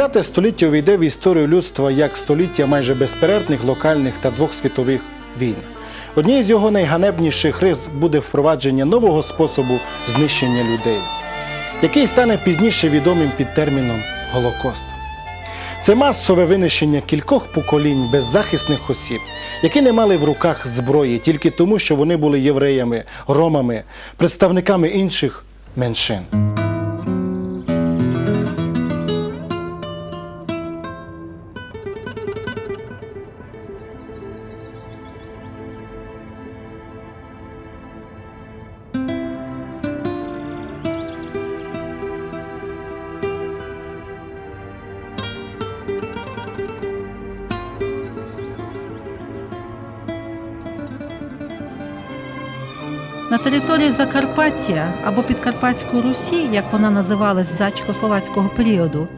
ХХ століття увійде в історію людства як століття майже безперервних локальних та двох світових війн. Однією з його найганебніших рис буде впровадження нового способу знищення людей, який стане пізніше відомим під терміном Голокост. Це масове винищення кількох поколінь беззахисних осіб, які не мали в руках зброї тільки тому, що вони були євреями, ромами, представниками інших меншин. Території Закарпаття або Підкарпатської Русі, як вона називалась за чехословацького періоду,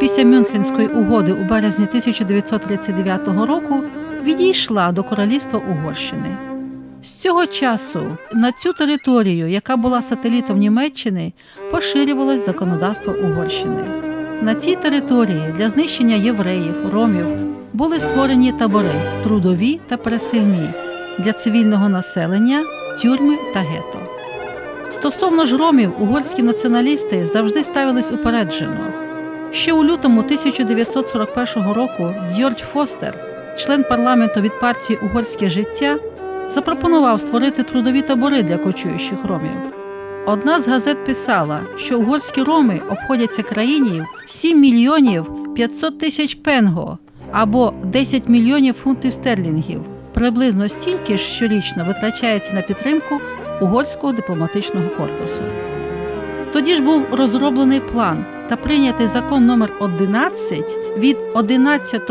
після Мюнхенської угоди у березні 1939 року відійшла до королівства Угорщини. З цього часу на цю територію, яка була сателітом Німеччини, поширювалось законодавство Угорщини. На цій території для знищення євреїв, ромів були створені табори трудові та пересильні для цивільного населення, тюрми та гето. Стосовно ж ромів, угорські націоналісти завжди ставились упереджено. Ще у лютому 1941 року Дьордь Фостер, член парламенту від партії Угорське життя, запропонував створити трудові табори для кочуючих ромів. Одна з газет писала, що угорські роми обходяться країні 7 мільйонів 500 тисяч пенго або 10 мільйонів фунтів стерлінгів. Приблизно стільки ж щорічно витрачається на підтримку угорського дипломатичного корпусу. Тоді ж був розроблений план та прийнятий закон номер 11 від 11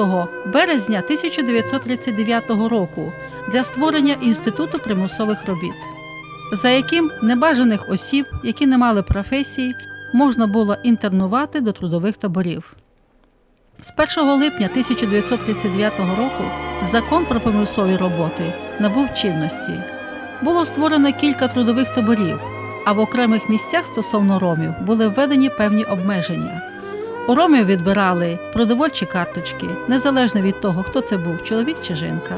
березня 1939 року для створення інституту примусових робіт, за яким небажаних осіб, які не мали професії, можна було інтернувати до трудових таборів. З 1 липня 1939 року закон про примусові роботи набув чинності. Було створено кілька трудових таборів, а в окремих місцях стосовно ромів були введені певні обмеження. У ромів відбирали продовольчі карточки, незалежно від того, хто це був чоловік чи жінка.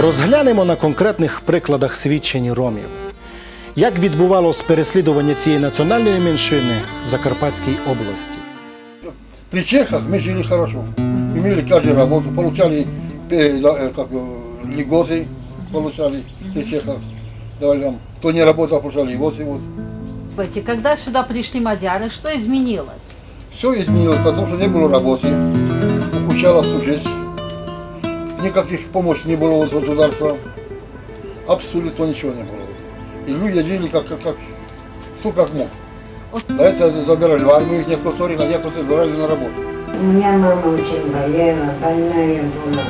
Розглянемо на конкретних прикладах свідчень ромів. Як відбувалось переслідування цієї національної меншини в Закарпатській області? При чехах мы жили хорошо. Имели каждую работу, получали э, да, э, как, э, льготы, получали при чехах. Давали нам. Кто не работал, получали льготы. Вот. Когда сюди прийшли мадяри, що змінилось? Все изменилось, потому что не было работы. Ухудшалась жизнь. Никаких помощи не было от государства. Абсолютно ничего не было. И люди жили как, как, как кто как мог. За это забирали в армию некоторых, а некоторых брали на работу. У меня мама очень болела, больная была.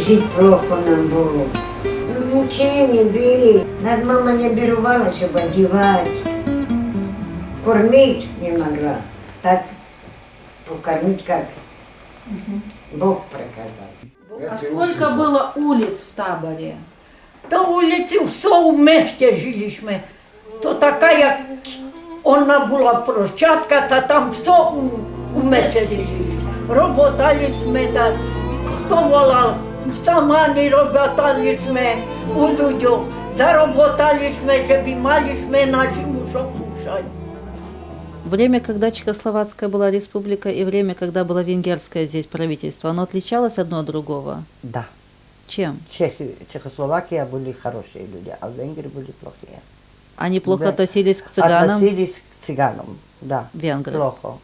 Жить плохо нам было. Ну, мучения были. Нас мама не берувала, чтобы одевать. Кормить не могла. Так покормить, как Бог приказал. А сколько было улиц в таборі? Та вулиці все в місті жилищме. То така, як вона була площадка, та там все у, у місті жилищме. Роботали ми, та хто волав, сама роботали ми у людях. Заработали ми, щоб мали ми нашому що кушати. Время, когда Чехословацкая была республика, и время, когда было венгерское здесь правительство, оно отличалось одно от другого? Да, Чем? Чехи, Чехословакия были хорошие люди, а венгры были плохие. Они плохо Да. относились к цыганам? Относились к цыганам, да. Венгры. Плохо.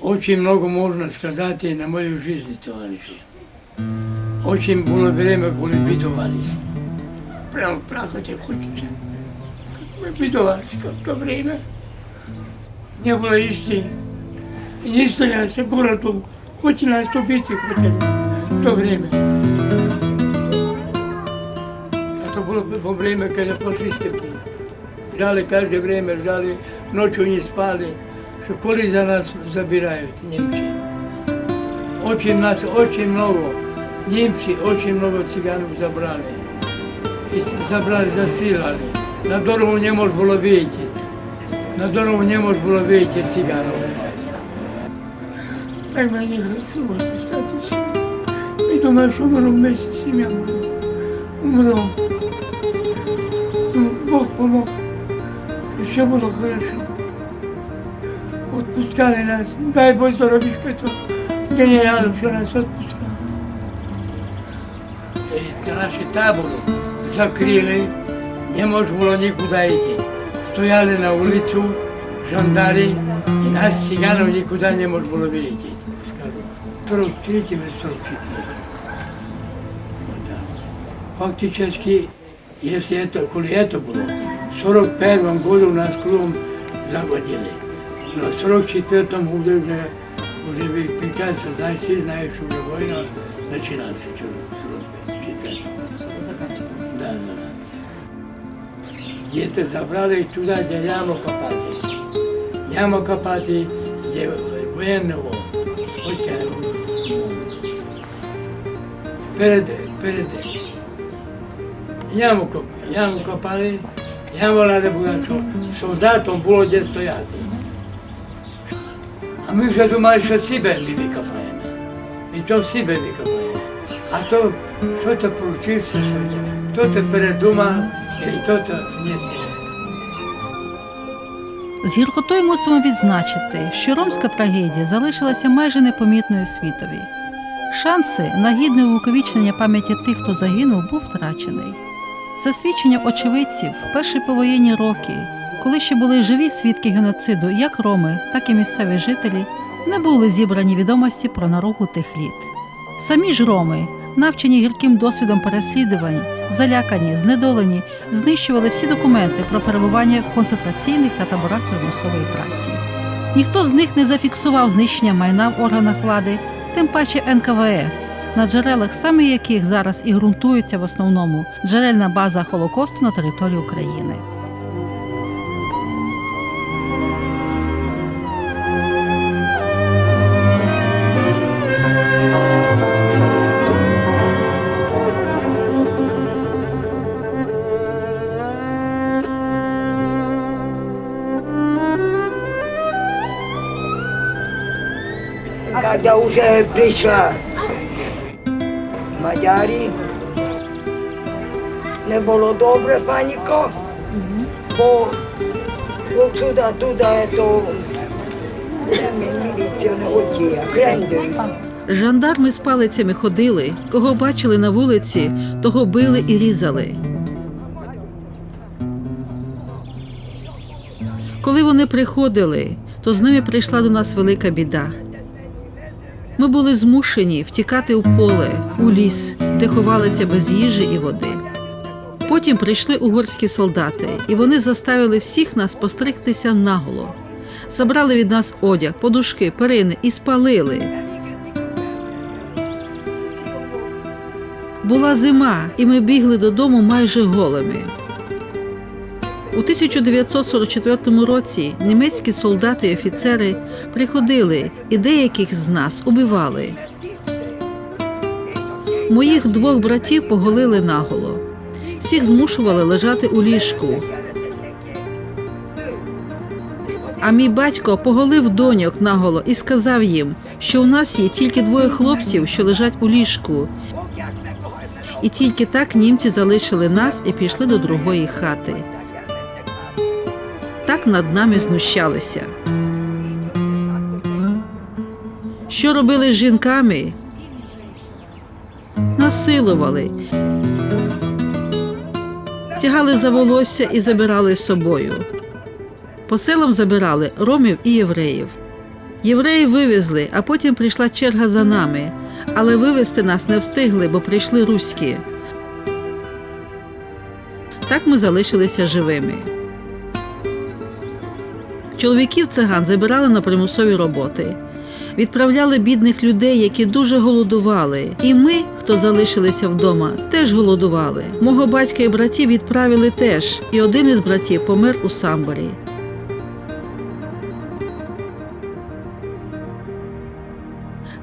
Очень много можно сказать и на мою жизнь, товарищи. Очень было время, коли бедовались. Прям плакать хочется. Как мы бедовались, как в то время. Не было истины. Единственное, что город был, хотели нас убить, хотели в то время. Это было во время, когда фашисты были. Ждали каждое время, ждали, ночью не спали, что коли за нас забирают немцы. Очень нас, очень много, немцы очень много цыганов забрали. И забрали, застрелили. На дорогу не можно было выйти. На дорогу не можно было выйти цыганов. Так мені хорошо, представте собі. І думаю, що умру вместе з сім'я моя. Умру. Ну, Бог помог. І все було хорошо. Отпускали нас. Дай Бог здоров'ячка, то генералів, що нас відпускали. І наші табори закрили, не можна було нікуди йти. Стояли на вулицю, жандарі, і нас циганов нікуди не можна було вийти. Скажу, 43 или 44. Вот так. Фактически, если это, коли это было, в 41 году нас кругом заводили. Но в 44 году уже, уже прекрасно знаете, все знают, что уже война начиналась Где-то забрали туда, где яму копати. Яму копати, где военного. Хоча, перед, перед яму, коп, яму копали, яму треба було, солдатом було де стояти. А ми вже думали, що себе ми викопаємо. І то себе викопаємо. А то, що то поручився, що хто то передумав, не. З гіркотою мусимо відзначити, що ромська трагедія залишилася майже непомітною світові. Шанси на гідне увіковічнення пам'яті тих, хто загинув, був втрачений. За свідченням очевидців, в перші повоєнні роки, коли ще були живі свідки геноциду, як роми, так і місцеві жителі, не були зібрані відомості про наругу тих літ. Самі ж роми, навчені гірким досвідом переслідувань, залякані, знедолені, знищували всі документи про перебування в концентраційних та таборах примусової праці. Ніхто з них не зафіксував знищення майна в органах влади, тим паче НКВС, на джерелах саме яких зараз і ґрунтується в основному джерельна база Холокосту на території України. Когда уже прийшла Мадярі, не було добре паніко, бо отсюда, туди, то міліція не хотіла, кренди. Жандарми з палицями ходили, кого бачили на вулиці, того били і різали. Коли вони приходили, то з ними прийшла до нас велика біда. Ми були змушені втікати у поле, у ліс, де ховалися без їжі і води. Потім прийшли угорські солдати, і вони заставили всіх нас постригтися наголо. Забрали від нас одяг, подушки, перини і спалили. Була зима, і ми бігли додому майже голими. У 1944 році німецькі солдати і офіцери приходили і деяких з нас убивали. Моїх двох братів поголили наголо. Всіх змушували лежати у ліжку. А мій батько поголив доньок наголо і сказав їм, що у нас є тільки двоє хлопців, що лежать у ліжку. І тільки так німці залишили нас і пішли до другої хати. Так над нами знущалися. Що робили з жінками? Насилували, тягали за волосся і забирали з собою. По селам забирали ромів і євреїв. Євреї вивезли, а потім прийшла черга за нами, але вивезти нас не встигли, бо прийшли руські. Так ми залишилися живими. Чоловіків циган забирали на примусові роботи. відправляли бідних людей, які дуже голодували. І ми, хто залишилися вдома, теж голодували. Мого батька і братів відправили теж, і один із братів помер у Самборі.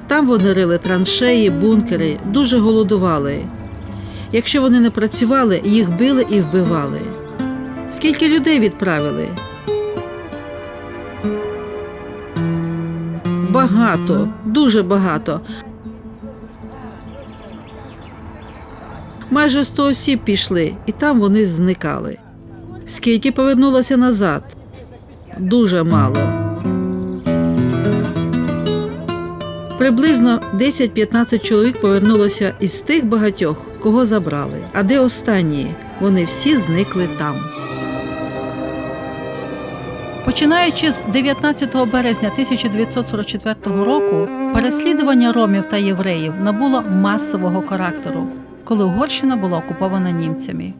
Там вони рили траншеї, бункери, дуже голодували. Якщо вони не працювали, їх били і вбивали. Скільки людей відправили? Багато, дуже багато. Майже 100 осіб пішли, і там вони зникали. Скільки повернулося назад? Дуже мало. Приблизно 10-15 чоловік повернулося із тих багатьох, кого забрали. А де останні? Вони всі зникли там. Починаючи з 19 березня 1944 року, переслідування ромів та євреїв набуло масового характеру, коли Угорщина була окупована німцями.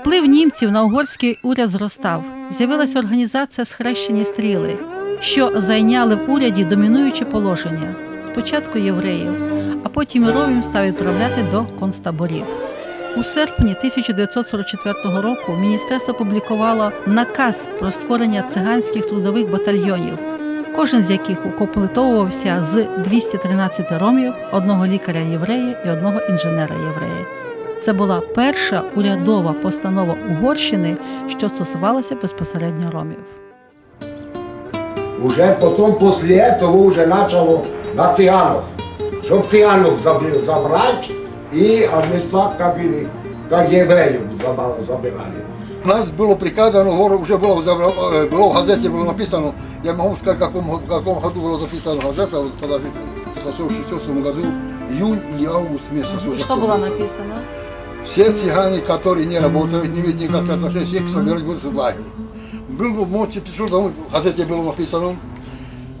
Вплив німців на угорський уряд зростав. З'явилася організація Схрещені стріли, що зайняли в уряді домінуюче положення. Спочатку євреїв, а потім і ромів став відправляти до концтаборів. У серпні 1944 року міністерство публікувало наказ про створення циганських трудових батальйонів, кожен з яких укомплектовувався з 213 ромів, одного лікаря єврея і одного інженера єврея. Це була перша урядова постанова Угорщини, що стосувалася безпосередньо ромів. Уже потом после этого уже начало на цыганов. Чтоб цыганов заби- забрать И отнесла как, и- как евреев забирали. У нас было приказано, уже было, э, было в газете было написано, я могу сказать, в каком, в каком году было записано газета, вот подождите, в 1968 году, июнь и август месяц. Что было написано. Все цыгане, которые не работают, не имеют никаких отношений, всех собирать будут в лагере. Был бы ночью, пришел домой, в газете было написано,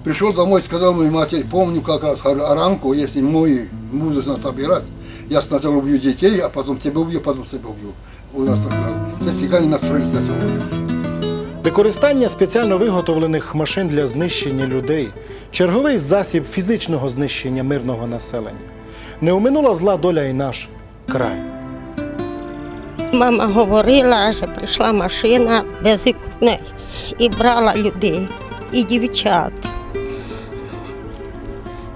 пришел домой, сказал моей матери, помню как раз, говорю, а ранку, если мой будут нас собирать, я сначала убью детей, а потом тебя убью, потом себя убью. У нас так было. Все цыгане на своих Використання спеціально виготовлених машин для знищення людей, черговий засіб фізичного знищення мирного населення. Не оминула зла доля і наш край. Мама говорила, що прийшла машина без вікней і брала людей, і дівчат.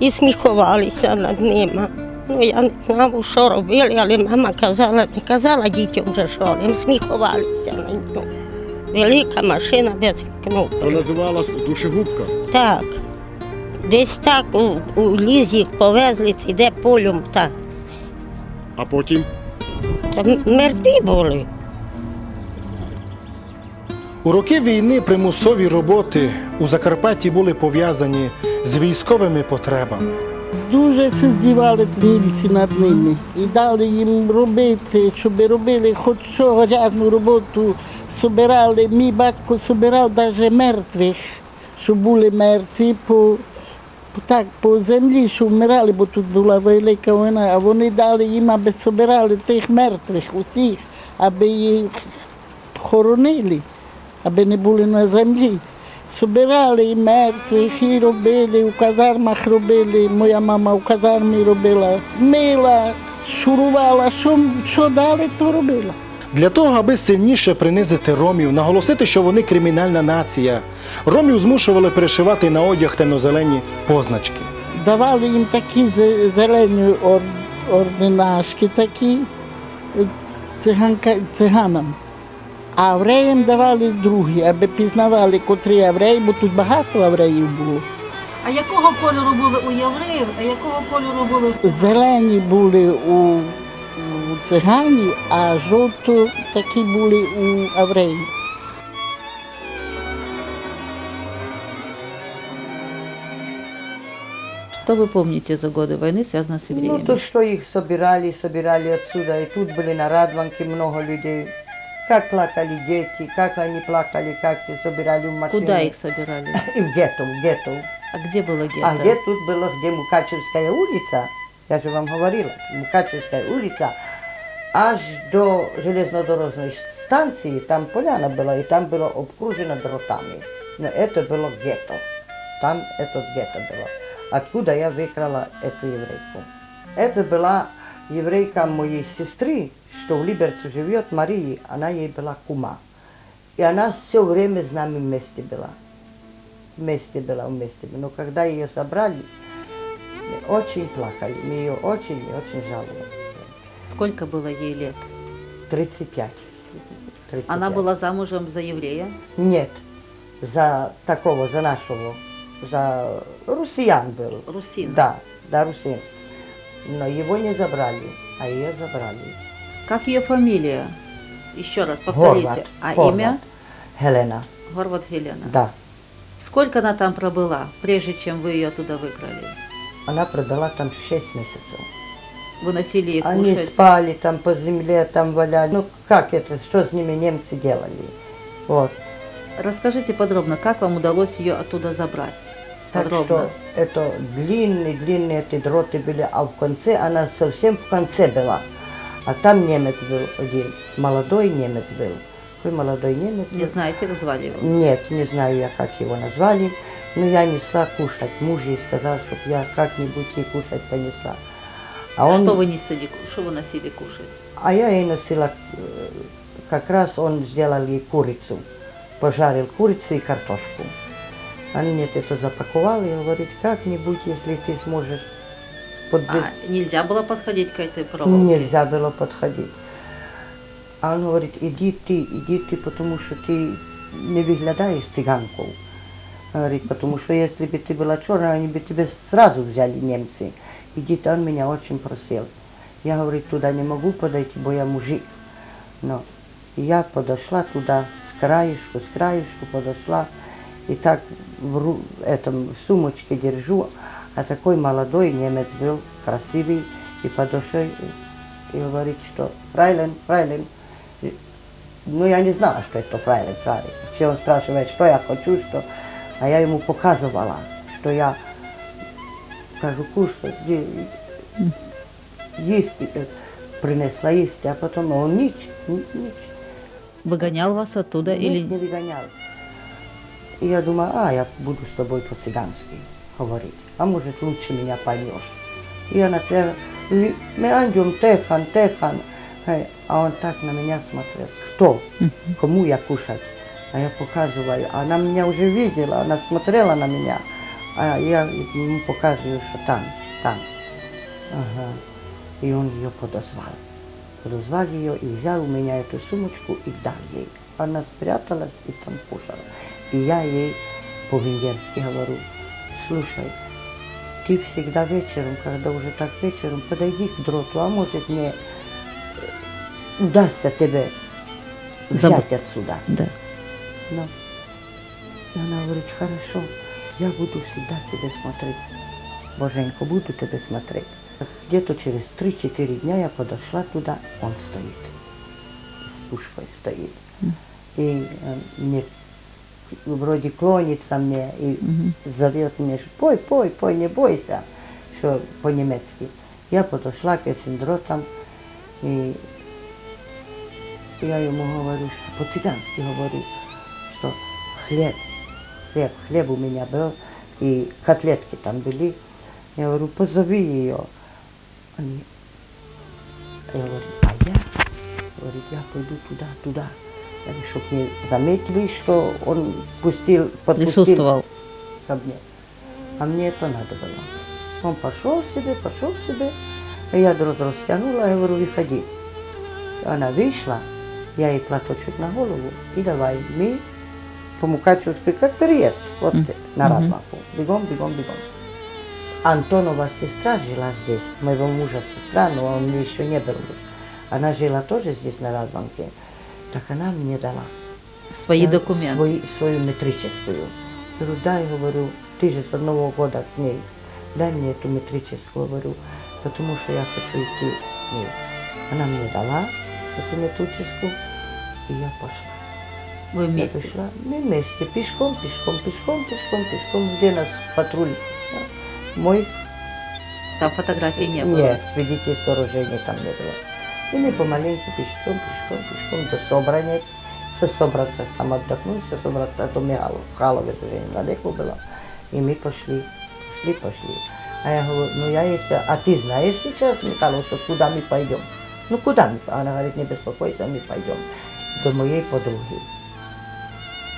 І сміхувалися над ними. Ну, я не знав, що робили, але мама казала, не казала дітям вже що, їм сміхувалися на нього. Велика машина без вікна. називалась душегубка. Так. Десь так у, у ліс їх повезли, ці де полем так. А потім Та мертві були. У роки війни примусові роботи у Закарпатті були пов'язані з військовими потребами. Дуже се здівали над ними і дали їм робити, щоб робили хоч що грязну роботу. Собирали, мій батько собирав навіть мертвих, що були мертві по, так, по землі, що вмирали, бо тут була велика війна, а вони дали їм, аби собирали тих мертвих усіх, аби їх хоронили, аби не були на землі. Собирали і мертвих, і робили, у казармах робили. Моя мама в казармі робила, мила, шурувала, що, що дали, то робила. Для того, аби сильніше принизити ромів, наголосити, що вони кримінальна нація, ромів змушували перешивати на одяг темно-зелені позначки. Давали їм такі зелені ор, ординашки, такі е, циганка, циганам. А євреям давали другі, аби пізнавали, котрі євреї, бо тут багато євреїв було. А якого кольору були у євреїв, а якого кольору були Зелені були у, у циганів, а жовто такі були у євреїв. Что вы помните за годы войны, связанные с Ну, евреями? то, что их собирали, собирали отсюда, и тут были на Радванке много людей. Как плакали дети, как они плакали, как собирали в машины. Куда их собирали? И в гетто, в гетто. А где было гетто? А где тут было, где Мукачевская улица, я же вам говорила, Мукачевская улица, аж до железнодорожной станции, там поляна была, и там было обкружено дротами. Но это было гетто. Там это гетто было. откуда я выкрала эту еврейку. Это была еврейка моей сестры, что в Либерце живет, Марии, она ей была кума. И она все время с нами вместе была. Вместе была, вместе. Но когда ее забрали, мы очень плакали. Мы ее очень и очень жаловали. Сколько было ей лет? 35. 35. Она была замужем за еврея? Нет, за такого, за нашего, за русиян был. Русин. Да, да, русин. Но его не забрали, а ее забрали. Как ее фамилия? Еще раз повторите. Хорват. А Хорват. имя? Хелена, Горват Хелена. да. Сколько она там пробыла, прежде чем вы ее оттуда выкрали? Она пробыла там 6 месяцев. Выносили ей Они кушать? спали там по земле, там валяли. Ну как это, что с ними немцы делали? Вот. Расскажите подробно, как вам удалось ее оттуда забрать? Так Подробно. что это длинные, длинные эти дроты были, а в конце, она совсем в конце была. А там немец был один, молодой немец был. Какой молодой немец был? Не знаете, как звали его? Нет, не знаю я, как его назвали, но я несла кушать. Муж ей сказал, чтобы я как-нибудь ей кушать понесла. А он, Что вы носили, что вы носили кушать? а я ей носила, э, как раз он сделал ей курицу, пожарил курицу и картошку. Он мне это запаковал и говорит, как-нибудь, если ты сможешь подбить. А нельзя было подходить к этой проволоке? Нельзя было подходить. А он говорит, иди ты, иди ты, потому что ты не выглядаешь цыганкой. Говорит, потому что если бы ты была черная, они бы тебя сразу взяли немцы. Иди, ты, он меня очень просил. Я, говорит, туда не могу подойти, бо я мужик. Но я подошла туда с краешку, с краешку подошла, и так в ру- этом в сумочке держу, а такой молодой немец был, красивый, и подошел, и говорит, что фрайлен, фрайлен. Ну, я не знала, что это фрайлен, фрайлен. Все он спрашивает, что я хочу, что... А я ему показывала, что я кажу, кушать, е- есть, э, принесла есть, а потом он нич, ни- нич. Выгонял вас оттуда Нет, или... не выгонял. И я думаю, а, я буду с тобой по-цыгански говорить, а может лучше меня поймешь. И она сказала, «Ли- мы идем техан, техан. Э, А он так на меня смотрел, кто, кому я кушать. А я показываю, она меня уже видела, она смотрела на меня. А я ему показываю, что там, там. Ага. И он ее подозвал. Подозвал ее и взял у меня эту сумочку и дал ей. Она спряталась и там кушала. И я ей по-венгерски говорю, слушай, ты всегда вечером, когда уже так вечером, подойди к дроту, а может мне э, удастся тебе взять Забр- отсюда. Да. Ну, и она говорит, хорошо, я буду всегда тебе смотреть. Боженька, буду тебе смотреть. Где-то через 3-4 дня я подошла туда, он стоит. С пушкой стоит. И э, мне вроде клонится мне и зовет меня, что пой, пой, пой, не бойся, что по-немецки. Я подошла к этим дротам и я ему говорю, что по-цыгански говорю, что хлеб, хлеб, хлеб у меня был, и котлетки там были. Я говорю, позови ее. Они, я говорю, а я? Говорит, я пойду туда, туда. Чтобы не заметили, что он пустил, подпустил Присутствовал. ко мне. А мне это надо было. Он пошел себе, пошел себе. А я дрот растянула, я говорю, выходи. Она вышла, я ей платочек на голову и давай. Мы по Мукачевской, как переезд, вот Мгм. на Мгм. Радмаху. Бегом, бегом, бегом. Антонова сестра жила здесь, моего мужа сестра, но он еще не был. Она жила тоже здесь, на Радванке. Так она мне дала. Свои Я документы. свои- свою метрическую. Говорю, дай, говорю, ты же с одного года с ней. Дай мне эту метрическую, говорю, потому что я хочу идти с ней. Она мне дала эту метрическую, и я пошла. Вы Я вместе. пришла, мы вместе, пешком, пешком, пешком, пешком, пешком. Где нас патруль? Да. Мой Там фотографий не было. нет, видите, сооружения там не было. И мы помаленьку пешком, пешком, пешком до Собранец. Со Собранца там отдохнули, со Собранца до Михайлов. Халове уже недалеко было. И мы пошли, пошли, пошли. А я говорю, ну я если, а ты знаешь сейчас, Михаил, что куда мы пойдем? Ну куда мы? Она говорит, не беспокойся, мы пойдем до моей подруги.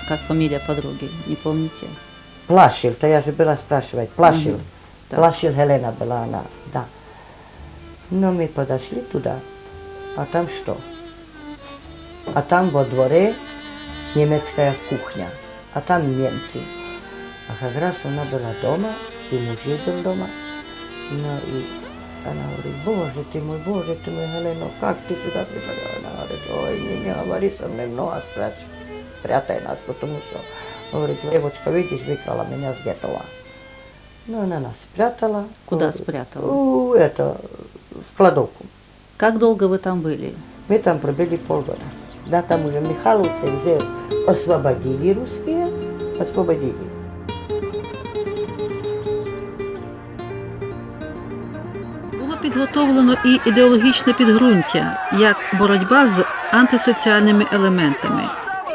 Как фамилия подруги, не помните? Плашил, то я же была спрашивать, Плашил. Мгм, да. Плашил Helena была она, да. Но мы подошли туда, а там что? А там во дворе немецкая кухня, а там немцы. А как раз она была дома, и муж был дома. Ну и она говорит, боже ты мой, боже ты мой, Helena, как ты сюда пришла? Она говорит, ой, не, не говори со мной, много спрячь, спрятай нас, потому что, говорит, девочка, видишь, выкрала меня с гетова. Ну, она нас спрятала. Куда спрятала? У, это, в кладовку. Как долго вы там были? Мы там пробыли полгода. Да, там уже Михайловцы уже освободили русские, освободили. Було підготовлено і ідеологічне підґрунтя, як боротьба з антисоціальними елементами.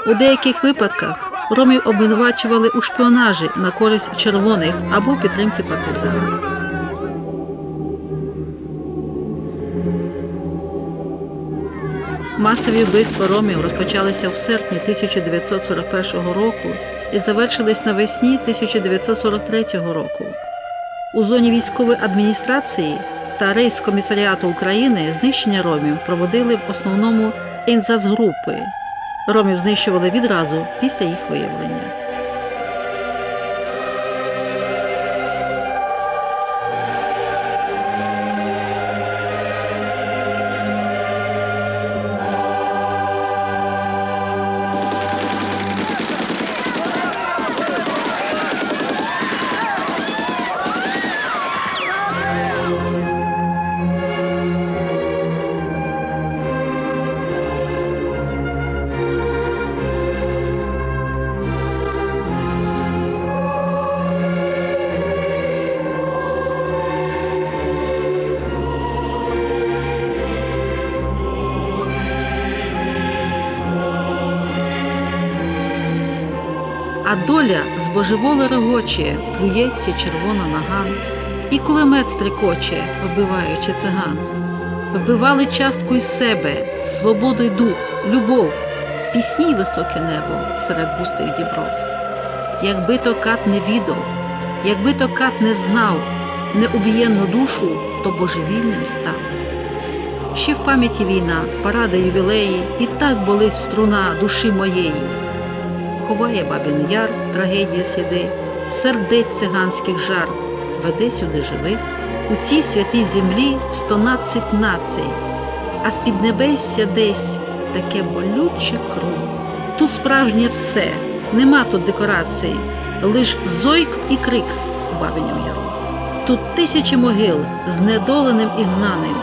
У деяких випадках ромів обвинувачували у шпіонажі на користь червоних або підтримці партизан. Масові вбивства ромів розпочалися в серпні 1941 року і завершились навесні 1943 року. У зоні військової адміністрації та рейс-комісаріату України знищення ромів проводили в основному інзацгрупи. Ромів знищували відразу після їх виявлення. А доля збожеволе регоче, плюється червона наган, і кулемет стрекоче, вбиваючи циган. Вбивали частку із себе, свободу й дух, любов, пісні високе небо серед густих дібров. Якби то кат не відав, якби то кат не знав неубієнну душу, то божевільним став. Ще в пам'яті війна, паради ювілеї, і так болить струна душі моєї ховає бабін яр, трагедія сліди, сердець циганських жар, веде сюди живих, у цій святій землі стонадцять націй, а з під небесся десь таке болюче кров. Тут справжнє все, нема тут декорацій, лиш зойк і крик у бабиням яру. Тут тисячі могил знедоленим і гнаним,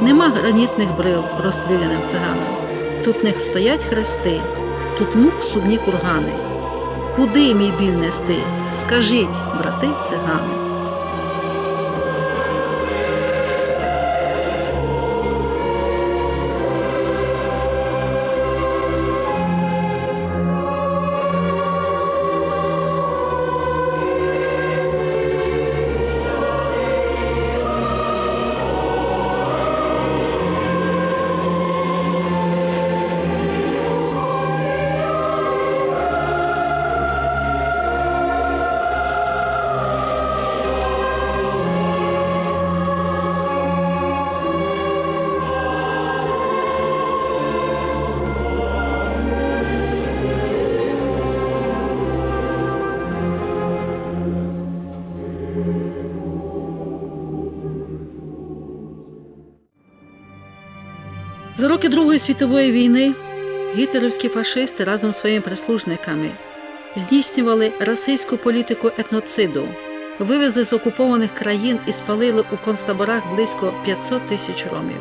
нема гранітних брил розстріляним циганам. Тут не стоять хрести, тут мук сумні кургани. Куди мій біль нести? Скажіть, брати цигани. За роки Другої світової війни гітлерівські фашисти разом з своїми прислужниками здійснювали расистську політику етноциду, вивезли з окупованих країн і спалили у концтаборах близько 500 тисяч ромів.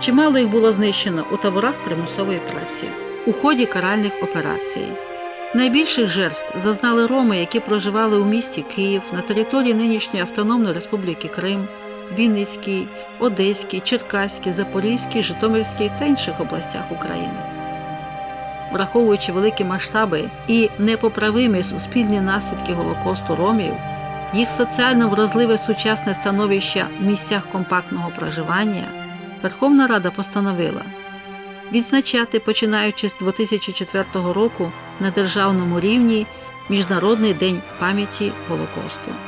Чимало їх було знищено у таборах примусової праці у ході каральних операцій. Найбільших жертв зазнали роми, які проживали у місті Київ на території нинішньої Автономної Республіки Крим, Вінницькій, Одеській, Черкаській, Запорізькій, Житомирській та інших областях України. Враховуючи великі масштаби і непоправимі суспільні наслідки Голокосту ромів, їх соціально вразливе сучасне становище в місцях компактного проживання, Верховна Рада постановила відзначати, починаючи з 2004 року на державному рівні Міжнародний день пам'яті Голокосту.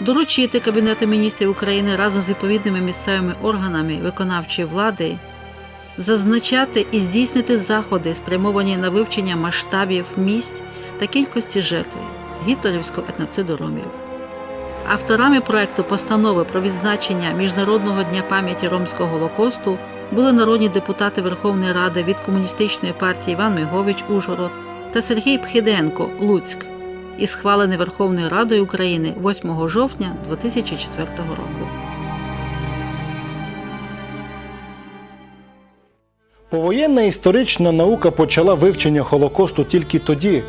Доручити Кабінету міністрів України разом з відповідними місцевими органами виконавчої влади зазначати і здійснити заходи, спрямовані на вивчення масштабів місць та кількості жертв гітлерівського етноциду ромів. Авторами проекту постанови про відзначення Міжнародного дня пам'яті ромського голокосту були народні депутати Верховної Ради від комуністичної партії Іван Мигович Ужгород та Сергій Пхиденко Луцьк і схвалений Верховною Радою України 8 жовтня 2004 року. Повоєнна історична наука почала вивчення Холокосту тільки тоді,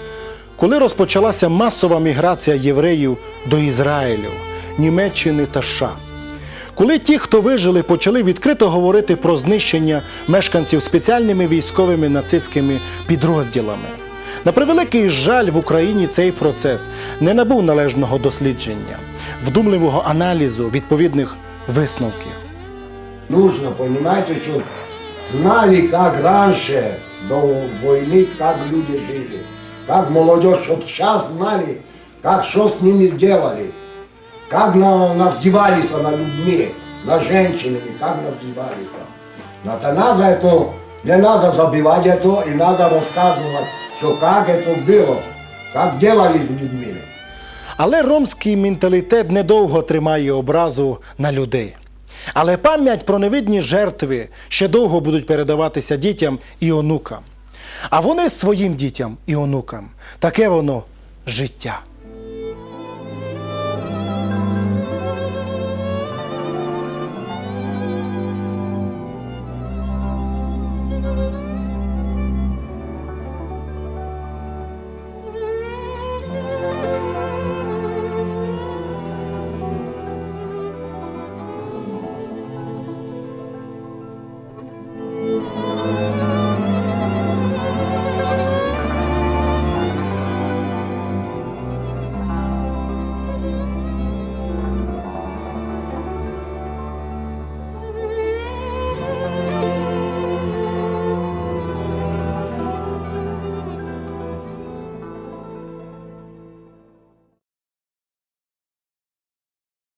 коли розпочалася масова міграція євреїв до Ізраїлю, Німеччини та США. Коли ті, хто вижили, почали відкрито говорити про знищення мешканців спеціальними військовими нацистськими підрозділами. На превеликий жаль, в Україні цей процес не набув належного дослідження, вдумливого аналізу відповідних висновків. Нужно, понимаете, чтобы знали, как раньше, до войны, как люди жили, как молодежь, чтобы сейчас знали, как что с ними сделали, как на, навздевались над людьми, на женщинами, как навздевались. Но это надо это, не надо забивать это, и надо рассказывать, что як це було, як делали з людьми. Але ромський менталітет недовго тримає образу на людей. Але пам'ять про невидні жертви ще довго будуть передаватися дітям і онукам. А вони своїм дітям і онукам. Таке воно життя.